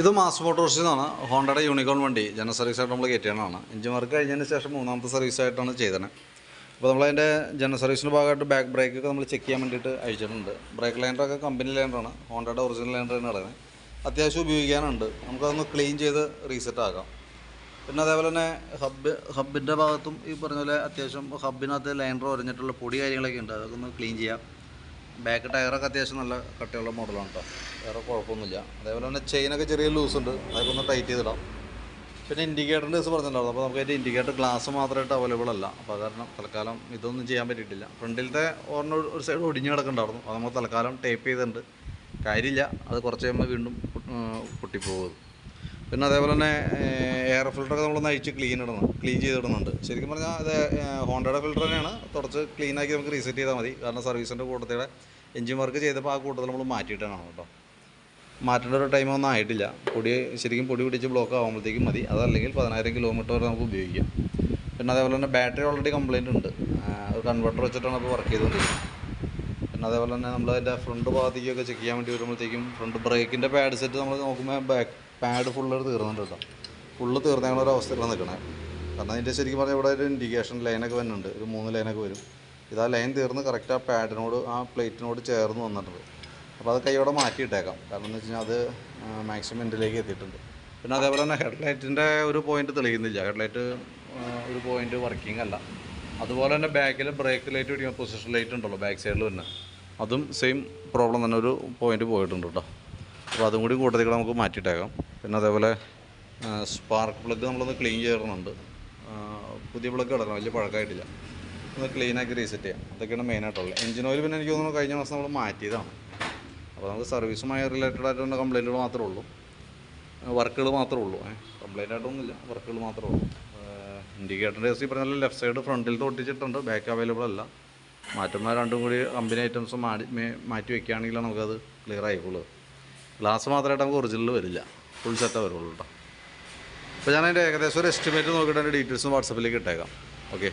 ഇത് മാസ് മോട്ടോർസിൽ നിന്നാണ് ഹോണ്ടയുടെ യൂണിക്കോൺ വണ്ടി. ജനറൽ സർവീസ് ആയിട്ട് നമ്മൾ കയറ്റിയതാണ് എഞ്ചിൻ വർക്ക് കഴിഞ്ഞതിന് ശേഷം മൂന്നാമത്തെ സർവീസ് ആയിട്ടാണ് ചെയ്തത്. അപ്പോൾ നമ്മളതിന്റെ ജനറൽ സർവീസിന്റെ ഭാഗമായിട്ട് ബാക്ക് ബ്രേക്കൊക്കെ നമ്മൾ ചെക്ക് ചെയ്യാൻ വേണ്ടിയിട്ട് അയച്ചിട്ടുണ്ട്. ബ്രേക്ക് ലൈൻഡറൊക്കെ കമ്പനി ലൈൻഡറാണ് ഹോണ്ടയുടെ ഒറിജിനൽ തന്നെ കിടക്കുന്നത് അത്യാവശ്യം ഉപയോഗിക്കാനുണ്ട്. നമുക്കതൊന്ന് ക്ലീൻ ചെയ്ത് റീസെറ്റ് ആക്കാം. പിന്നെ അതേപോലെ തന്നെ ഹബ്ബ് ഹബ്ബിന്റെ ഭാഗത്തും ഈ പറഞ്ഞ പോലെ അത്യാവശ്യം ഹബ്ബിനകത്ത് ലൈനർ ഒരഞ്ഞിട്ടുള്ള പൊടി കാര്യങ്ങളൊക്കെ ഉണ്ട്. അതൊക്കെ ഒന്ന് ക്ലീൻ ചെയ്യാം. ബാക്ക് ടയറൊക്കെ അത്യാവശ്യം നല്ല കട്ടിയുള്ള മോഡലാണ് കേട്ടോ വേറെ കുഴപ്പമൊന്നുമില്ല. അതേപോലെ തന്നെ ചെയിനൊക്കെ ചെറിയ ലൂസ് ഉണ്ട്. അതൊക്കെ ഒന്ന് ടൈറ്റ് ചെയ്തിടാം. പിന്നെ ഇൻഡിക്കേറ്ററിന്റെ ദിവസം പറഞ്ഞിട്ടുണ്ടായിരുന്നു. അപ്പോൾ നമുക്ക് അതിന്റെ ഇൻഡിക്കേറ്റർ ഗ്ലാസ് മാത്രമായിട്ട് അവൈലബിൾ അല്ല. അപ്പോൾ കാരണം തൽക്കാലം ഇതൊന്നും ചെയ്യാൻ പറ്റിയിട്ടില്ല. ഫ്രണ്ടിലത്തെ ഓർണ ഒരു സൈഡ് ഒടിഞ്ഞ് കിടക്കുന്നുണ്ടായിരുന്നു. അത് നമ്മൾ തൽക്കാലം ടേപ്പ് ചെയ്തിട്ടുണ്ട്. കാര്യമില്ല. അത് കുറച്ച് കഴിയുമ്പോൾ വീണ്ടും പൊട്ടിപ്പോകും. പിന്നെ അതേപോലെ തന്നെ എയർ ഫിൽറ്ററൊക്കെ നമ്മൾ നയിച്ച് ക്ലീൻ ഇടണം ക്ലീൻ ചെയ്തിടുന്നുണ്ട് ശരിക്കും പറഞ്ഞാൽ അത് ഹോണ്ടയുടെ ഫിൽറ്റർ തന്നെയാണ്. തുടച്ച് ക്ലീൻ ആക്കി നമുക്ക് റീസെറ്റ് ചെയ്താൽ മതി. കാരണം സർവീസിന്റെ കൂട്ടത്തിലെ എഞ്ചിൻ വർക്ക് ചെയ്തപ്പോൾ ആ കൂട്ടത്തിൽ നമ്മൾ മാറ്റിയിട്ടാണ് കേട്ടോ. മാറ്റേണ്ട ഒരു ടൈം ഒന്നും ആയിട്ടില്ല. പൊടി ശരിക്കും പൊടി പിടിച്ച് ബ്ലോക്ക് ആകുമ്പോഴത്തേക്കും മതി. അതല്ലെങ്കിൽ പതിനായിരം കിലോമീറ്റർ വരെ നമുക്ക് ഉപയോഗിക്കാം. പിന്നെ അതേപോലെ തന്നെ ബാറ്ററി ഓൾറെഡി കംപ്ലയിന്റ് ഉണ്ട്. ഒരു കൺവെർട്ടർ വെച്ചിട്ടാണ് ഇപ്പോൾ വർക്ക് ചെയ്തുകൊണ്ടിരിക്കുന്നത് പിന്നെ അതേപോലെ തന്നെ നമ്മൾ അതിന്റെ ഫ്രണ്ട് ഭാഗത്തേക്കൊക്കെ ചെക്ക് ചെയ്യാൻ വേണ്ടി വരുമ്പോഴത്തേക്കും ഫ്രണ്ട് ബ്രേക്കിന്റെ പാഡ് സെറ്റ് നമ്മൾ നോക്കുമ്പോൾ ബാക്ക് പാഡ് ഫുള്ള് തീർന്നുണ്ട് കേട്ടോ ഫുള്ള് തീർന്നേക്കുന്ന ഒരു അവസ്ഥയിലാണ് നിൽക്കണേ കാരണം അതിന്റെ ശരിക്കും പറഞ്ഞാൽ ഇവിടെ ഒരു ഇൻഡിക്കേഷൻ ലൈനൊക്കെ വരുന്നുണ്ട്. ഒരു മൂന്ന് ലൈനൊക്കെ വരും. ഇത് ആ ലൈൻ തീർന്ന് കറക്റ്റ് ആ പാഡിനോട് ആ പ്ലേറ്റിനോട് ചേർന്ന് വന്നിട്ടുണ്ട്. അപ്പോൾ അത് കൈയോടെ മാറ്റിയിട്ടേക്കാം. കാരണം എന്ന് വെച്ച് കഴിഞ്ഞാൽ അത് മാക്സിമം എൻഡിലേക്ക് എത്തിയിട്ടുണ്ട്. പിന്നെ അതേപോലെ തന്നെ ഹെഡ്ലൈറ്റിന്റെ ഒരു പോയിന്റ് തെളിയുന്നില്ല. ഹെഡ്ലൈറ്റ് ഒരു പോയിന്റ് വർക്കിംഗ് അല്ല. അതുപോലെ തന്നെ ബാക്കിൽ ബ്രേക്ക് ലൈറ്റ് പിടിക്കുന്ന പൊസിഷൻ ലൈറ്റ് ഉണ്ടല്ലോ ബാക്ക് സൈഡിൽ തന്നെ അതും സെയിം പ്രോബ്ലം തന്നെ ഒരു പോയിന്റ് പോയിട്ടുണ്ട് കേട്ടോ. അപ്പോൾ അതും കൂടി കൂട്ടത്തിൽ നമുക്ക് മാറ്റിയിട്ടേക്കാം. പിന്നെ അതേപോലെ സ്പാർക്ക് പ്ലഗ് നമ്മളൊന്ന് ക്ലീൻ ചെയ്യണമെന്നുണ്ട് പുതിയ പ്ലഗ് കിടക്കണം വലിയ പഴക്കമായിട്ടില്ല ഒന്ന് ക്ലീനാക്കി റീസെറ്റ് ചെയ്യാം. അതൊക്കെയാണ് മെയിനായിട്ടുള്ളത് എഞ്ചിൻ ഓയിൽ പിന്നെ എനിക്ക് തോന്നുന്നു കഴിഞ്ഞ മാസം നമ്മൾ മാറ്റിയതാണ്. അപ്പോൾ നമുക്ക് സർവീസുമായി റിലേറ്റഡ് ആയിട്ടുള്ള കംപ്ലൈന്റുകൾ മാത്രമേ ഉള്ളൂ. വർക്കുകൾ മാത്രമേ ഉള്ളൂ. കംപ്ലൈന്റ് ആയിട്ടൊന്നുമില്ല. വർക്കുകൾ മാത്രമേ ഉള്ളൂ. ഇൻഡിക്കേറ്ററിന്റെ എസ് പറഞ്ഞാൽ ലെഫ്റ്റ് സൈഡ് ഫ്രണ്ടിൽ തൊട്ടിച്ചിട്ടുണ്ട്. ബാക്ക് അവൈലബിൾ അല്ല. മാറ്റുമ്പോൾ രണ്ടും കൂടി കമ്പനി ഐറ്റംസ് മാറ്റി മാറ്റി വെക്കുകയാണെങ്കിൽ നമുക്കത് ക്ലിയർ ആയിക്കോളൂ. ഗ്ലാസ് മാത്രമായിട്ട് നമുക്ക് ഒറിജിനൽ വരില്ല. ഫുൾ സെറ്റേ വരുള്ളൂ കേട്ടോ അപ്പോൾ ഞാൻ അതിന്റെ ഏകദേശം ഒരു എസ്റ്റിമേറ്റ് നോക്കിയിട്ട് അതിന്റെ ഡീറ്റെയിൽസ് വാട്സപ്പിലേക്ക് ഇട്ടേക്കാം. ഓക്കെ